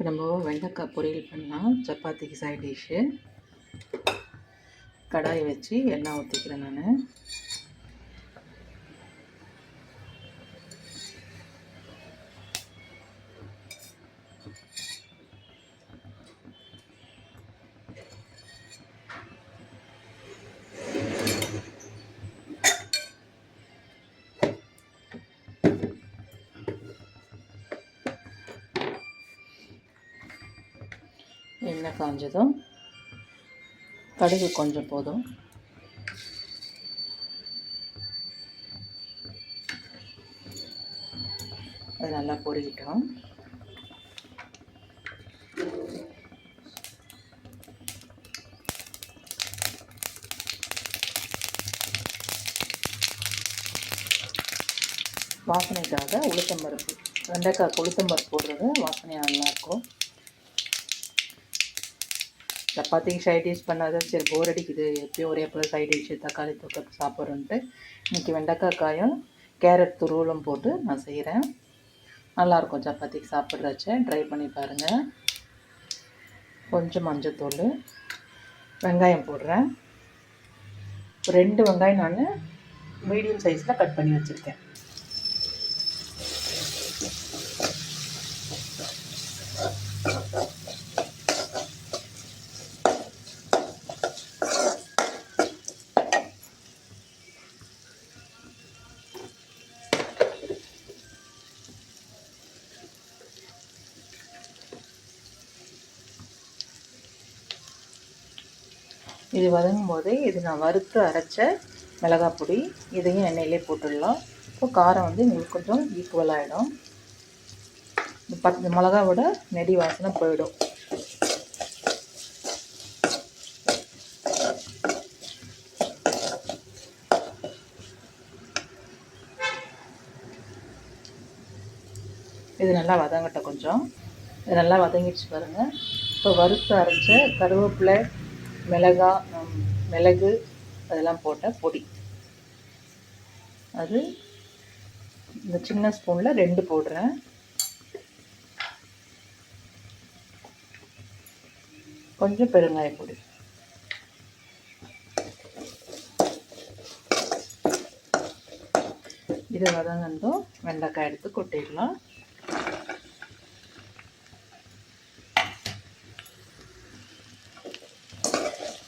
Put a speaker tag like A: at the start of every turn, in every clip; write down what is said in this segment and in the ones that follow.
A: இப்போ நம்ம வெண்டைக்காய் பொரியல் பண்ணலாம். சப்பாத்திக்கு சைட் டிஷ்ஷு கடாய் வச்சு எண்ணெய் ஊற்றிக்கிறேன் நான். எண்ணெய் காஞ்சதும் கடுகு கொஞ்சம் போதும். அது நல்லா பொறிக்கிட்டோம் வாசனைக்காக உளுத்தம்பருப்பு வெண்டைக்காய் உளுத்தம்பருப்பு போடுறது வாசனையாக நல்லாயிருக்கும். சப்பாத்திக்கு சைட் டிஷ் பண்ணாத சரி போர் அடிக்குது. எப்பயும் ஒரே போல் சைட் டிஷ் தக்காளி தொக்க சாப்பிட்றோன்ட்டு. இன்றைக்கி வெண்டைக்காய் காயும் கேரட் துருவலும் போட்டு நான் செய்கிறேன் நல்லாயிருக்கும் சப்பாத்திக்கு சாப்பிட்றச்ச. ட்ரை பண்ணி பாருங்கள் கொஞ்சம் மஞ்சத்தூள் வெங்காயம் போடுறேன். ரெண்டு வெங்காயம் நான் மீடியம் சைஸில் கட் பண்ணி வச்சுருக்கேன். இது வதங்கும் போது இது நான் வறுத்து அரைச்ச மிளகாய் பொடி இதையும் எண்ணெயிலே போட்டுடலாம். இப்போ காரம் வந்து உங்களுக்கு கொஞ்சம் ஈக்குவலாகிடும் பத்து மிளகாவோட நெடி வாசனை போயிடும். இது நல்லா வதங்கட்டும் கொஞ்சம். இது நல்லா வதங்கிடுச்சு பாருங்கள் இப்போ வறுத்து அரைச்ச கருவேப்பிலை மிளகா மிளகு அதெல்லாம் போட்ட பொடி. அது இந்த சின்ன ஸ்பூனில் ரெண்டு போடுறேன். கொஞ்சம் பெருங்காய பொடி. இது வதங்கந்தோம் வெண்டைக்காய் எடுத்து கொட்டிடலாம்.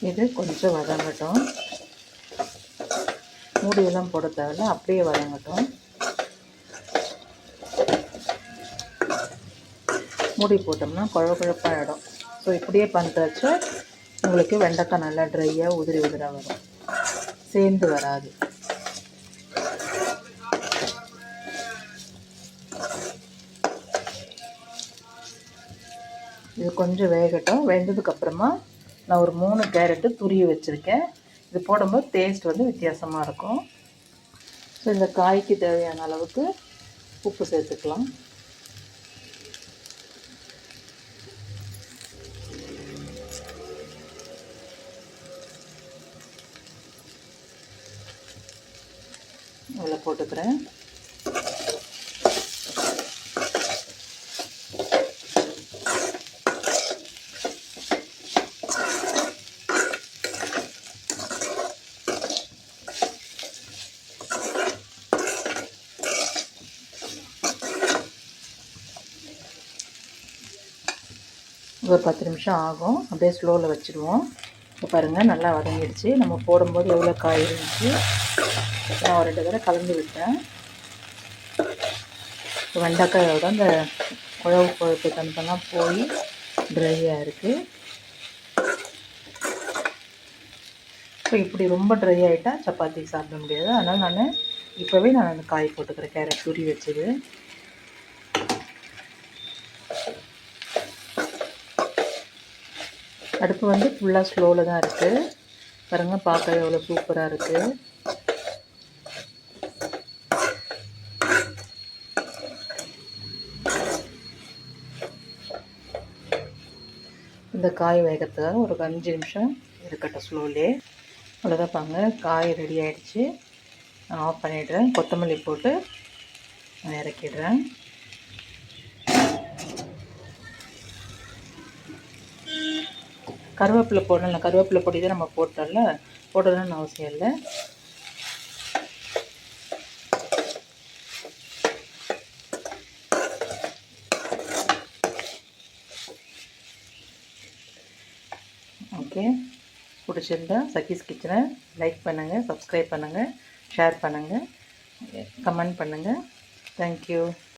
A: இது கொஞ்சம் வதங்கட்டும். மூடியெல்லாம் போட தேவையில்ல அப்படியே வதங்கட்டும். மூடி போட்டோம்னா குழ குழப்பாயிடும் ஸோ இப்படியே பண்ணுறச்சு உங்களுக்கு வெண்டைக்காய் நல்லா ட்ரையாக உதிரி உதிராக வரும். சேர்ந்து வராது. இது கொஞ்சம் வேகட்டும். வெந்ததுக்கப்புறமா நான் ஒரு மூணு கேரட்டு துருவி வச்சுருக்கேன். இது போடும்போது டேஸ்ட் வந்து வித்தியாசமாக இருக்கும். ஸோ இந்த காய்க்கு தேவையான அளவுக்கு உப்பு சேர்த்துக்கலாம். இதில் போட்டுக்கிறேன். ஒரு பத்து நிமிஷம் ஆகும். அப்படியே ஸ்லோவில் வச்சுருவோம். இப்போ பாருங்கள் நல்லா வதங்கிடுச்சு. நம்ம போடும்போது எவ்வளோ காய் இருந்துச்சு? நான் ஒரு ரெண்டு தடவை கலந்து விட்டேன். வெண்டைக்காயோட அந்த குழவு குழப்பு தனப்பெல்லாம் போய் ட்ரையாக இருக்குது இப்போ இப்படி ரொம்ப ட்ரை ஆகிட்டால் சப்பாத்தி சாப்பிட முடியாது. அதனால் நான் இப்போவே நான் அந்த காய் போட்டுக்கிறேன். கேரட் துரி வச்சது. அடுப்பு வந்து ஃபுல்லாக ஸ்லோவில் தான் இருக்குது பாருங்கள் பார்க்க எவ்வளோ சூப்பராக இருக்குது இந்த காய் வேகத்துக்காக ஒரு அஞ்சு நிமிஷம் இருக்கட்டும் ஸ்லோலே அவ்வளோதான் பாங்க காய் ரெடி ஆகிடுச்சு நான் ஆஃப் பண்ணிடுறேன். கொத்தமல்லி போட்டு நான் இறக்கிடுறேன். கருவேப்பிலை போடணும்ல கருவேப்பிலை பொடி தான் நம்ம போட்டோம்ல. போடணும்னு அவசியம் இல்லை. ஓகே. பிடிச்சிருந்தா சக்கீஸ் கிச்சனை லைக் பண்ணுங்கள் சப்ஸ்கிரைப் பண்ணுங்கள் ஷேர் பண்ணுங்கள் கமெண்ட் பண்ணுங்கள் தேங்க்யூ